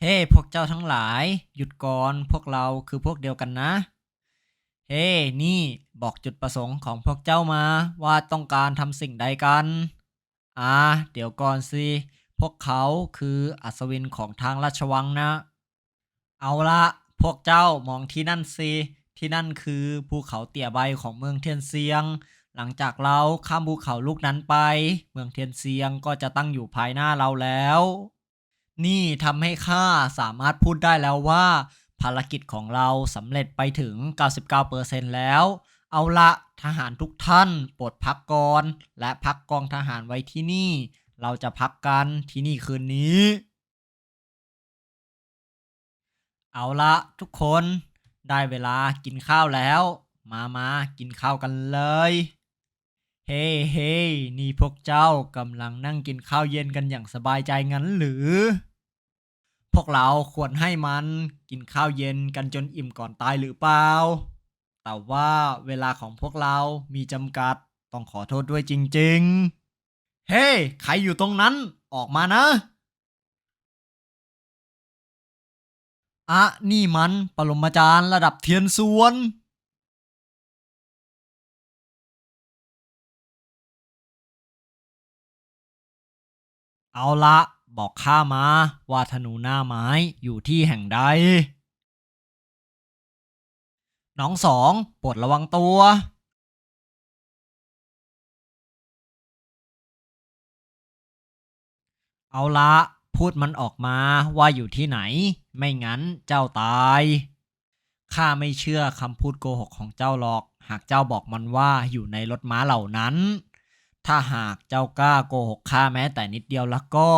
เฮ้ พวกเจ้าทั้งหลาย หยุดก่อนพวกเราคือพวกเดียวกันนะ เฮ้ นี่บอกจุดประสงค์ของพวกเจ้ามาว่าต้องการทำสิ่งใดกัน อ่า เดี๋ยวก่อนสิ พวกเขาคืออัศวินของทางราชวังนะ เอาละพวกเจ้ามองที่นั่นสิ ที่นั่นคือภูเขาเตี่ยใบของเมืองเทียนเซียง หลังจากเราข้ามภูเขาลูกนั้นไป เมืองเทียนเซียงก็จะตั้งอยู่ภายหน้าเราแล้ว นี่ทำให้ข้าสามารถพูดได้แล้วว่า ภารกิจของเราสำเร็จไปถึง 99%แล้ว เอาละทหารทุกท่านโปรดพักก่อนและพักกองทหารไว้ที่นี่ เราจะพักกันที่นี่คืนนี้ เอาละทุกคนได้เวลากินข้าวแล้ว มามากินข้าวกันเลย เฮ้เฮ้นี่พวกเจ้ากำลังนั่งกินข้าวเย็นกันอย่างสบายใจงั้นหรือ พวกเราควรให้มันกินข้าวเย็นกันจนอิ่มก่อนตายหรือเปล่า แต่ว่าเวลาของพวกเรามีจำกัด ต้องขอโทษด้วยจริงๆ เฮ้ใครอยู่ตรงนั้นออกมานะอะนี่มันปรมาจารย์ระดับเทียนสวน เอาละ บอกข้ามาว่าธนูหน้าไม้อยู่ที่แห่งใด น้องสองโปรดระวังตัว เอาละพูดมันออกมาว่าอยู่ที่ไหน ไม่งั้นเจ้าตาย ข้าไม่เชื่อคำพูดโกหกของเจ้าหรอก หากเจ้าบอกมันว่าอยู่ในรถม้าเหล่านั้น ถ้าหากเจ้ากล้าโกหกข้าแม้แต่นิดเดียวแล้วก็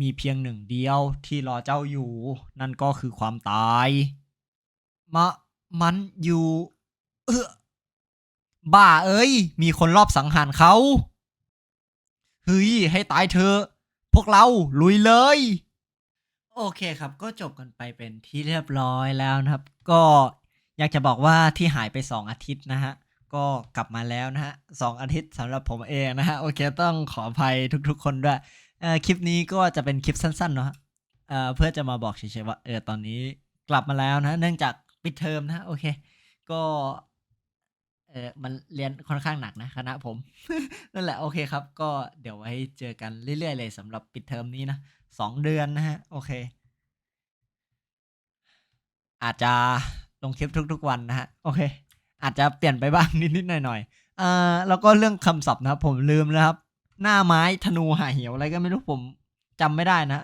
มีเพียงหนึ่งเดียวที่รอเจ้าอยู่ นั่นก็คือความตาย มะ มันอยู่ เออบ้าเอ้ย มีคนรอบสังหารเขาเฮ้ยให้ตายเถอพวกเราลุยเลย โอเคครับ ก็จบกันไปเป็นที่เรียบร้อยแล้วนะครับ ก็อยากจะบอกว่าที่หายไป 2 อาทิตย์นะฮะ ก็กลับมาแล้วนะฮะสองอาทิตย์สำหรับผมเองนะฮะ โอเคต้องขออภัยทุกๆ คนด้วย เอ่อคลิปนี้ก็จะเป็นคลิปสั้นๆเนาะเอ่อเพื่อจะมาบอกเฉยๆว่าเออตอนนี้กลับมาแล้วนะ เนื่องจากปิดเทอมนะฮะโอเค ก็เออมันเรียนค่อนข้างหนักนะคณะผม นั่นแหละโอเคครับ ก็เดี๋ยวไว้เจอกันเรื่อยๆเลยสำหรับปิดเทอมนี้นะสองเดือนนะฮะโอเค อาจจะลงคลิปทุกๆวันนะฮะโอเค อาจจะเปลี่ยนไปบ้างนิดๆหน่อยๆอ่าแล้วก็เรื่องคำศัพท์นะครับผมลืมนะครับ หน้าไม้ธนูหาเหี่ยวอะไรก็ไม่รู้ผมจำไม่ได้นะ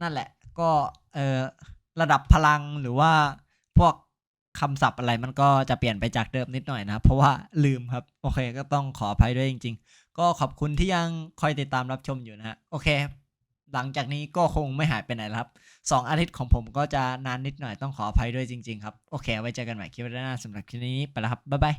นั่นแหละ ก็เออระดับพลังหรือว่าพวกคำศัพท์อะไรมันก็จะเปลี่ยนไปจากเดิมนิดหน่อยนะครับเพราะว่าลืมครับ โอเคก็ต้องขออภัยด้วยจริง ๆ ก็ขอบคุณที่ยังคอยติดตามรับชมอยู่นะฮะโอเค หลังจากนี้ก็คงไม่หายไปไหนครับสองอาทิตย์ของผมก็จะนานนิดหน่อยต้องขออภัยด้วยจริง ๆ ครับ โอเค ไว้เจอกันใหม่คลิปหน้าสำหรับคลิปนี้ไปแล้วครับบ๊ายบาย